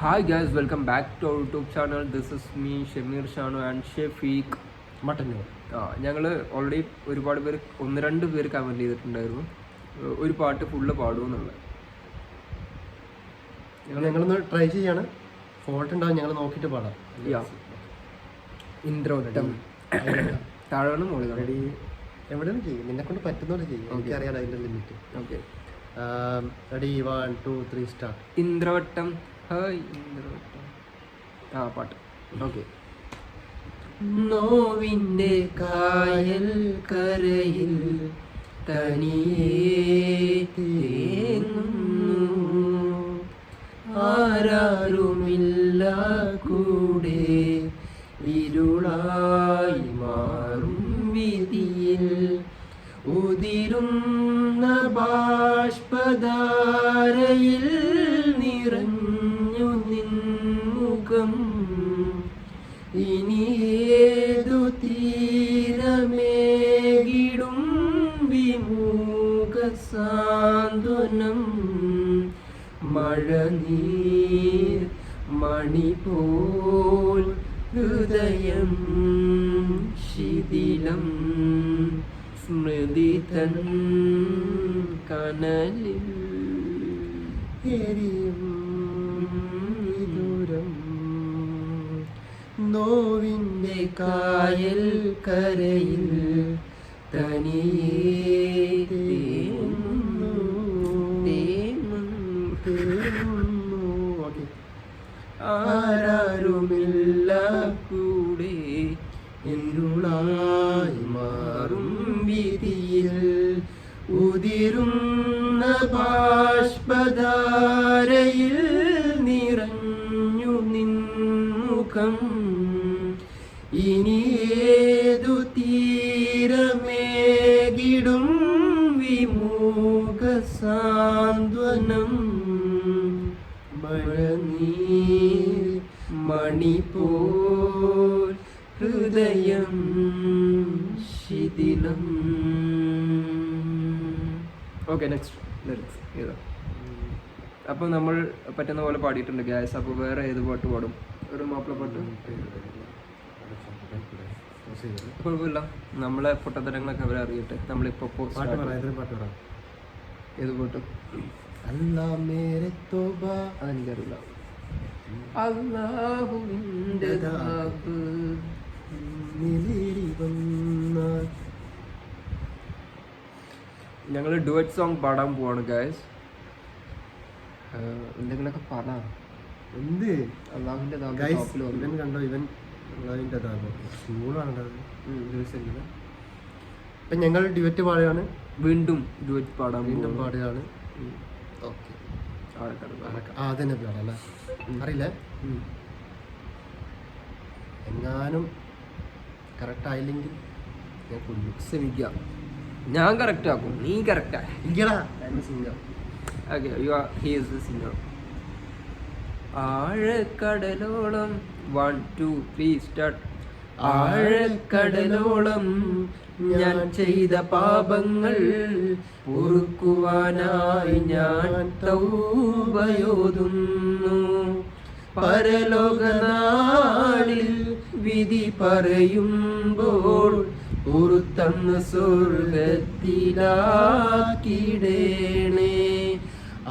Hi guys welcome back to YouTube channel this is me Shameer Shanu and Shefeeq Mattannur ആ ഞങ്ങൾ already ഒരുപാട് പേര് ഒന്ന് രണ്ട് പേര് കമന്റ് ചെയ്തിട്ടുണ്ടായിരുന്നു. ഒരു പാട്ട് ഫുള്ള് പാടുമെന്നുള്ളത് ഞങ്ങളൊന്ന് ട്രൈ ചെയ്യാണ്. ഫോൾട്ട് ഉണ്ടാവും ഞങ്ങൾ നോക്കിയിട്ട് പാടാം. ഇന്ദ്രോട്ടം താഴെ മുകളിൽ എവിടെയാണ് ചെയ്യും നിന്നെ കൊണ്ട് പറ്റുന്നോണ്ട് ചെയ്യും എനിക്കറിയാം അതിന്റെ limit okay ready one two three start ഇന്ദ്രവട്ടം. Hi ഇന്ദ്രവട്ടം. ആ പാട്ട്. ഓക്കെ. നോവിന്റെ കായൽ കരയിൽ തനിയേ ആരാരുമില്ല കൂടെ ഇരുളായി മാറും വിധിയിൽ ഉതിരുന്ന ബാഷ്പധാരയിൽ നിറഞ്ഞു നിൻമുഖം ഇനി ഏതു തീരമേകിടും വിമുഖ സാന്ത്വനം മഴനീർ മണി പോൽ ഹൃദയം ശിഥിലം. സ്മൃതി തൻ കനലിൽ എരിയും വിദൂരം നോവിന്റെ കായൽ കരയിൽ തനിയേ ആരാരുമില്ല കൂടെ ഇരുളായി ഹൃദയം ശിഥിലം. ഓക്കെ നെക്സ്റ്റ് ലിറിക്സ് ഏതാ അപ്പോൾ നമ്മൾ പറ്റുന്ന പോലെ പാടിയിട്ടുണ്ട് ഗ്യാസ് അപ്പോൾ വേറെ ഏത് പാട്ട് പാടും? ഒരു മാപ്പിള പാട്ട്. കുഴപ്പമില്ല. നമ്മളെ പൊട്ടത്തരങ്ങളൊക്കെ അവരെ അറിയട്ടെ. നമ്മളിപ്പോൾ ഏത് പാട്ട്? അതെനിക്കറിയില്ല. അള്ളാഹുവിന്റെ വന്നാൽ ഞങ്ങൾ ഡുവറ്റ് സോങ് പാടാൻ പോവാണ് ഗായസ് എന്തെങ്കിലുമൊക്കെ പറ. എന്ത്? അള്ളാഹുവിന്റെ ഇവൻ കണ്ടോ ഇവൻ അള്ളാഹുവിന്റെ. ഇപ്പം ഞങ്ങൾ ഡുവറ്റ് പാടുകയാണ്. വീണ്ടും ഡുവറ്റ് പാടാൻ വീണ്ടും. പാടുകയാണ്. ഓക്കെ. ആ അതന്നെ പാടാം അറിയില്ലേ. എങ്ങാനും കറക്റ്റ് ആയില്ലെങ്കിൽ ഞാൻ കൊല്ലും. ശ്രമിക്കാം ഞാൻ കറക്റ്റ് ആക്കും. നീ കറക്റ്റ് ഇല്ലടാ എന്നെ Singham okay you are he is the singer ആഴക്കടലോളം. One two three start ആഴക്കടലോളം ഞാൻ ചെയ്ത പാപങ്ങൾ പൊറുക്കുവാനായി ഞാൻ തൗബയോതുന്നു. പരലോകനാളിൽ വിധി പറയുമ്പോൾ പുറത്തന്ന് സ്വർഗത്തിലാക്കിടേണേ.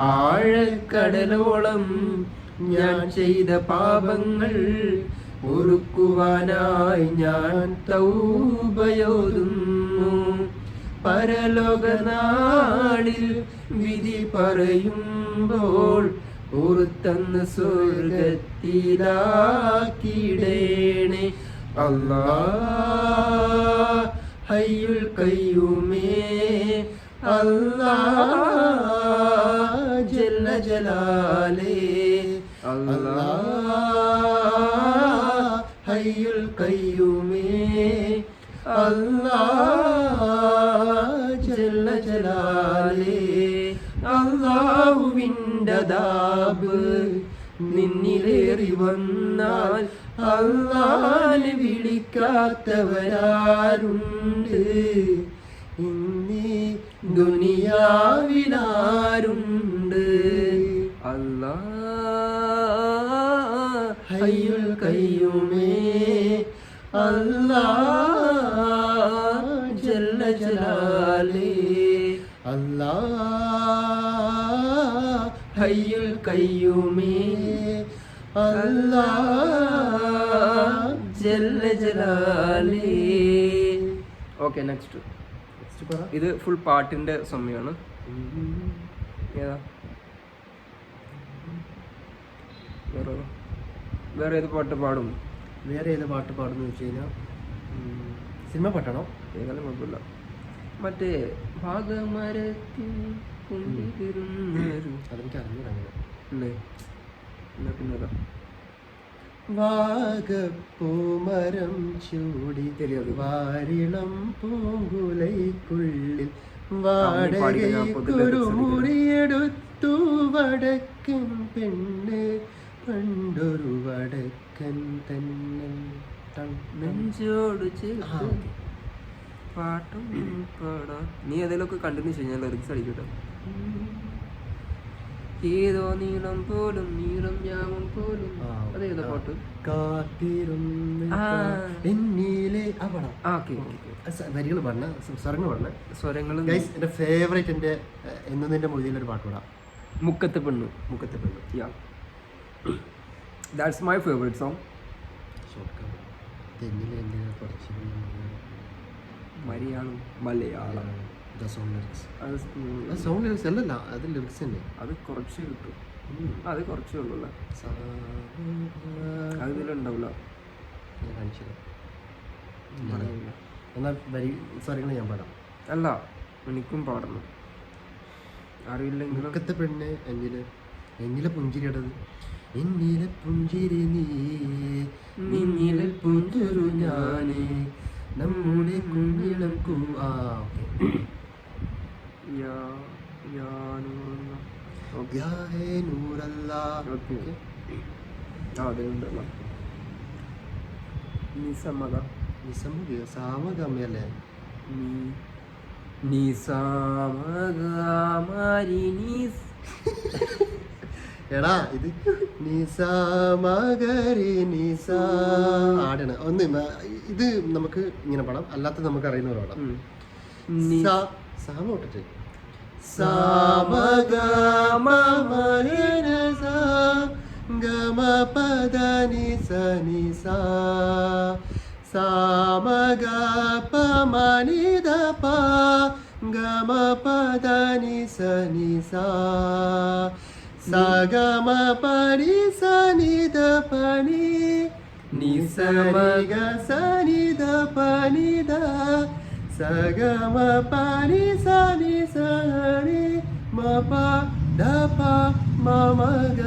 ആഴക്കടലോളം ഞാൻ ചെയ്ത പാപങ്ങൾ ഉറുക്കുവാനായി ഞാൻ തൗബയോതുന്നു. പരലോകനാളിൽ വിധി പറയുമ്പോൾ പുറത്തന്ന് സ്വർഗത്തിലാക്കിടേണേ. അല്ലാ ഹയ്യുൽ കയ്യൂമേ അല്ലാ ജല്ല ജലാലേ. അല്ലാ ഹയ്യുൽ കയ്യുമേ അല്ലാ ദാബ് നിന്നിലേറി വന്നാൽ അള്ളാന് വിളിക്കാത്തവരാരുണ്ട്. ഇന്നീ ദുനിയാവിനാരുണ്ട്. അല്ലാ ഹയ്യുൽ കയ്യൂമേ അല്ലാ ജല്ല ജലാലേ. അല്ലാ ഹയ്യുൽ കയ്യൂമേ. അല്ലാ ജല്ല ജലാലേ. ഓക്കെ നെക്സ്റ്റ് ഇത് ഫുൾ പാട്ടിന്റെ സമയമാണ് ഏതാ? വേറെ? വേറെ ഏത് പാട്ട് പാടും? വേറെ ഏത് പാട്ട് പാടുന്നു വെച്ച് കഴിഞ്ഞാൽ സിനിമ പാട്ടാണോ? ഏതായാലും കുഴപ്പമില്ല. മറ്റേ ഭാഗമരത്തിൽ അതെനിക്ക് വാഗപ്പൂമരം ചൂടി വാരിളം പൂങ്കുലൈക്കുള്ളിൽ വാടകൊരു മുറിയെടുത്തു വടക്കൻ പെണ്ണ് പണ്ടൊരു വടക്കൻ തന്നെ. പാട്ടും നീ അതിലൊക്കെ കണ്ടിന്യൂ ചെയ്യാൻ ലിറിക്സ് അടിക്കട്ടോ. ഏതോ നീളം പോലും നീളം ഞാമം പോലും. ആ, പാട്ട്? വരികൾ സ്വരങ്ങൾ പാട്ട് പാടാം. മുക്കത്തെ പെണ്ണ്. മുഖത്തെ പെണ്ണ്. Yeah that's my favourite song Malayalam song lyrics അല്ലല്ല അത് ലിറിക്സ് തന്നെ. അത് കുറച്ച് കിട്ടും. അത് കുറച്ചേ ഉള്ളൂ അത് ഇതിലുണ്ടാവില്ല ഞാൻ കാണിച്ചത് പറയില്ല എന്നാൽ വരി സ്വരങ്ങൾ ഞാൻ പാടാം. അല്ല എനിക്കും പാടണം. അറിയില്ലെങ്കിലും മുഖത്തെ പെണ്ണ് എന്നിലെ എന്നിലെ പുഞ്ചിരിയടത്. എന്നിലെ പുഞ്ചിരി നീ. നിന്നിലെ പുഞ്ചിരു ഞാനേ. നമ്മുടെ കുഞ്ഞിളം കൂ ആ ഓക്കെ. ആ നിസമ്മത നിസമ്മതിയോ സാമഗമ്യല്ലേ നീ നിസാമഗാമാരി എടാ ഇത് നിസാമകരി നിസാ. ആടണ. ഒന്ന് ഇത് നമുക്ക് ഇങ്ങനെ പാടാം. അല്ലാത്ത നമുക്ക് അറിയുന്ന ഒരു പാടാം ഉം. നി- സാ സാമ തൊട്ടിട്ട് സാമഗമ ഗമ പദ നിസ നിസ സാമഗ പമനിദ പ ഗമ പദ നിസ നിസ സഗമ പനി സനിദ പനി നിസരിഗ സനിദ പനിദ സഗമ മപ ദപ മമഗ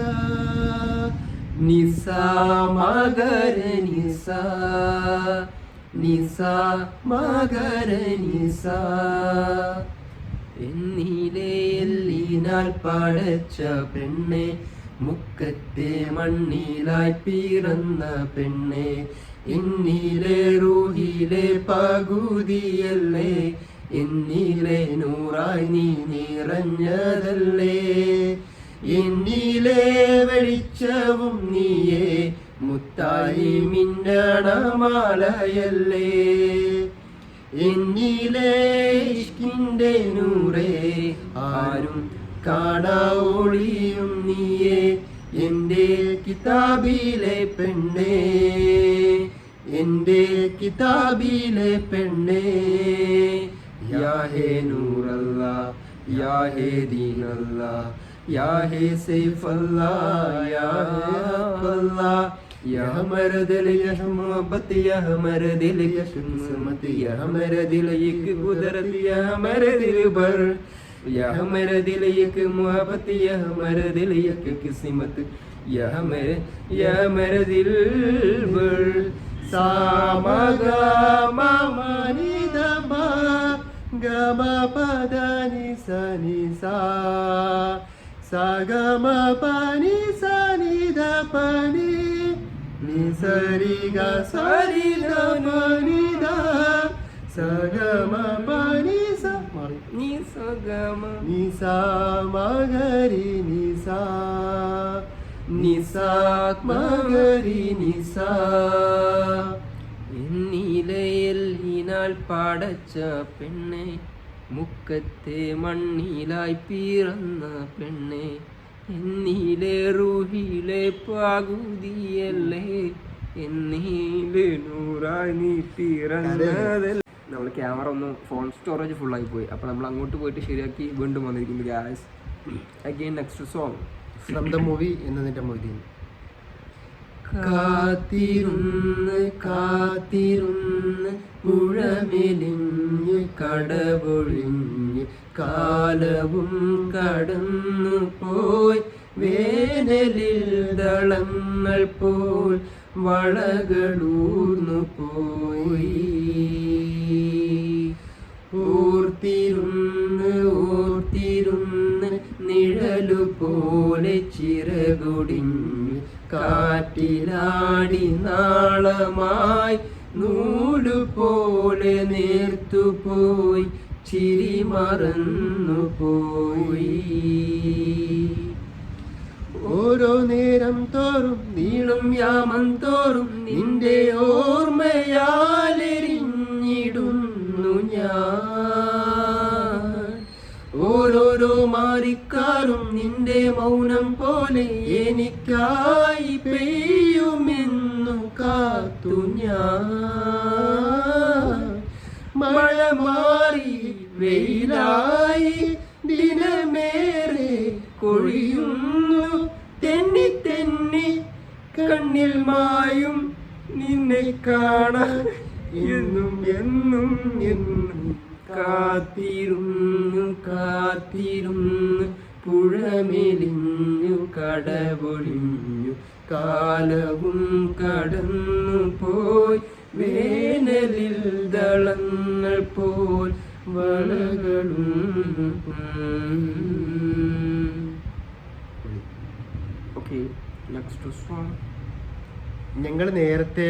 പടച്ച പെണ്ണെ മുക്കത്തെ മണ്ണിലായി പിറന്ന പെണ്ണെ എന്നിലെ റൂഹിലെ പകുതിയല്ലേ? എന്നിലെ നൂറായി നീ നിറഞ്ഞതല്ലേ? എന്നിലെ വെളിച്ചവും നീയേ മുത്തായി മിന്നണമാലയല്ലേ? എന്നിലെ ഇഷ്കിന്റെ നൂറേ ആരും കാണാവൊളിയും നീയേ എന്റെ കിതാബിലെ പെണ്ണേ. എൻ്റെ കിതാബിലെ പെണ്ണേ യാ ഹേ നൂറല്ല യാ ഹേ ദീനല്ല യാ ഹേ സൈഫല്ല യാ അല്ലാ या हमारा दिल यह मोहब्बत या हमारा दिल यह किस्मत या हमारा दिल एक कुदरत या हमारा दिल भर या हमारा दिल एक मोहब्बत या हमारा दिल एक किस्मत या हमारे या हमारा दिल भर സാമഗ മമനി ദമ ഗമ പദ നിസ നിസ സഗമ പനി സനി ദ പനി നിസരി ഗ സരി ദ മനി ദ സഗമ പനി സ മാറി ni sagama നിസ മഗരി നിസാ മകരി നിസാ ഇനാൽ പാടച്ച പെണ്ണെ മുക്കത്തെ മണ്ണിലായി പിറന്ന പെണ്ണെ എന്നിലെ റൂഹിലെ പകുതിയല്ലേ എന്നിലെ നൂറായി നീ പിറന്നതല്ലേ. നമ്മൾ ക്യാമറ ഒന്ന് ഫോൺ സ്റ്റോറേജ് ഫുള്ളായി പോയി. അപ്പോൾ നമ്മൾ അങ്ങോട്ട് പോയിട്ട് ശരിയാക്കി വീണ്ടും വന്നിരിക്കുന്നു guys again next song from the movie എന്നതിന്റെ മൊയ്തീൻ കാത്തിരുന്ന് കാത്തിരുന്ന് പുഴമെലിഞ്ഞ് കടപൊഴിഞ്ഞ് കാലവും കടന്നു പോയി വേനലിൽ ദളങ്ങൾ പോൽ വളകളൂർന്നു പോയി. ഓർത്തിരുന്ന് ഓർത്തിരുന്ന് നിഴലു പോലെ ചിറകുടിഞ്ഞു കാറ്റിലാടി നാളമായി നൂലു പോലെ നേർത്തുപോയി ചിരി മറന്നു പോയി ഓരോ നേരം തോറും നീളും യാമം തോറും നിന്റെ ഓർമ്മയാലെരിഞ്ഞിടുന്നു ഞാൻ. ഓരോരോ മാറിക്കാറും നിന്റെ മൗനം പോലെ എനിക്കായി പെയ്യുമെന്നു കാത്തു ഞാൻ. മഴ മാറി വെയിലായി ദിനമേറെ കൊഴിയുന്നു. തെന്നി തെന്നി കണ്ണിൽ മായും നിന്നെ കാണാൻ. എന്നും എന്നും എന്നും കാത്തിരുന്നു കാത്തിരുന്നു. പുഴമെലിഞ്ഞു കടപൊഴിഞ്ഞു കാലവും കടന്നു പോയി. വേനലിൽ ദളങ്ങൾ പോൽ വളകളും ഞങ്ങൾ നേരത്തെ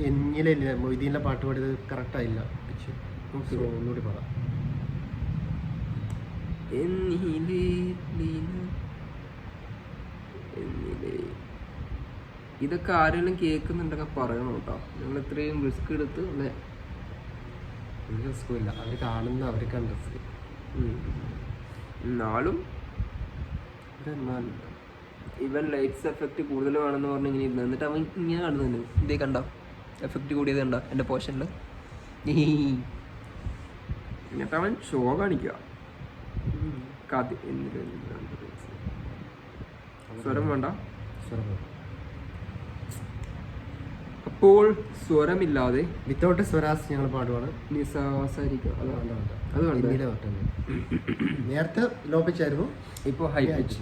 എന്നിലല്ല മൊയ്തീനിലെ പാട്ട് പാടിയത് കറക്റ്റായില്ല പിച്ച് ഒന്നുകൂടി എന്നിലേ ഇതൊക്കെ ആരെങ്കിലും കേൾക്കുന്നുണ്ടെങ്കിൽ പറയണം കേട്ടോ ഞങ്ങൾ ഇത്രയും റിസ്ക് എടുത്ത് അല്ലേ? ഒരു റിസ്ക്കും ഇല്ല. അവർ കാണുന്ന അവർക്കാണ് റിസ്ക്. എന്നാലും ഇവൻ ലൈറ്റ്സ് എഫക്റ്റ് കൂടുതൽ വേണമെന്ന് പറഞ്ഞ് ഇങ്ങനെ ഇരുന്നു. എന്നിട്ട് അവൻ ഇങ്ങനെ കാണുന്നുണ്ട്. ഇതേ കണ്ടോ? എഫക്റ്റ് കൂടിയത് കണ്ടോ? എന്റെ പോർഷനിൽ എന്നിട്ട് അവൻ ഷോ കാണിക്കുക. കഥ സ്വരം വേണ്ട. അപ്പോൾ സ്വരമില്ലാതെ വിത്തൗട്ട് സ്വരാസ് ഞങ്ങൾ പാടുവാണ്. നിസാസാരിക്കുക. വേണ്ട. അത് നേരത്തെ ലോ ഇപ്പോ ഇപ്പോൾ ഹൈ പിച്ച്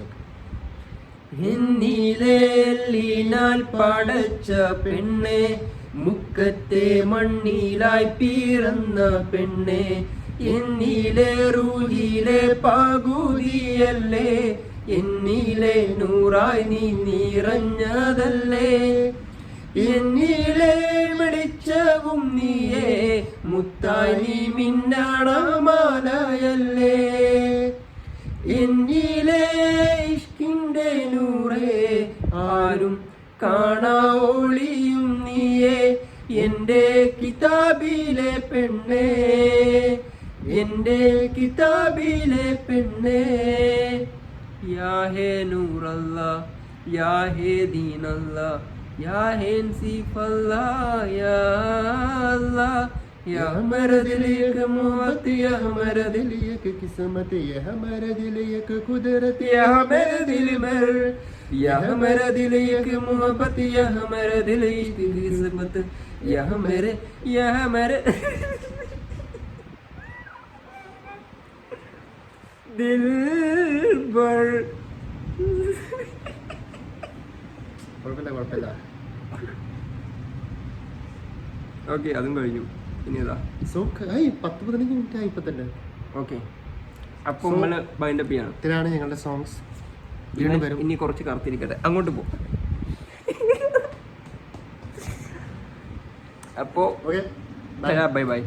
ഹിന്ദിയിലേലിനാൽ പടച്ച പെണ്ണെ മുക്കത്തെ മണ്ണിലായി പിറന്ന പെണ്ണെ എന്നിലെ റൂഹിലെ പകുതിയല്ലേ? എന്നിലെ നൂറായി നീ നിറഞ്ഞതല്ലേ? എന്നിലെ വെളിച്ചവും നീയേ മുത്തായി നീ മിന്നാണമാലയല്ലേ? എന്നിലെ ഇഷ്കിന്റെ നൂറേ ആരും കാണാ ഒളിയും നീയേ എന്റെ കിതാബിലെ പെണ്ണേ. എൻ്റെ കിതാബിലെ പെണ്ണേ യാഹേ നൂറല്ല യാഹേ ദീനല്ല യാഹേ സിഫല്ല യാ അല്ലാ യാ ഹമര ദിൽ യക മുഹബ്ബത്ത് യാ ഹമര ദിൽ दिल एक किस्मत ये हमारा दिल एक कुदरत या हमारा दिल मर या हमारा दिल एक मोहब्बत या हमारा दिल इश्क की किस्मत या हमारे या हमारे ദിൽബർ. കുഴപ്പമില്ല കുഴപ്പമില്ല. ഓക്കെ അതും കഴിഞ്ഞു. ഇനി ഏതാ? സോ ആയി പത്ത് പതിനഞ്ച് മിനിറ്റ് ആയി ഇപ്പം തന്നെ ഓക്കെ അപ്പോൾ നമ്മൾ ബൈൻഡപ്പ് ചെയ്യണം. ഞങ്ങളുടെ സോങ്സ് വീണ്ടും ഇനി കുറച്ച് കറുത്തിരിക്കട്ടെ അങ്ങോട്ട് പോ. അപ്പോൾ ബൈ ബൈ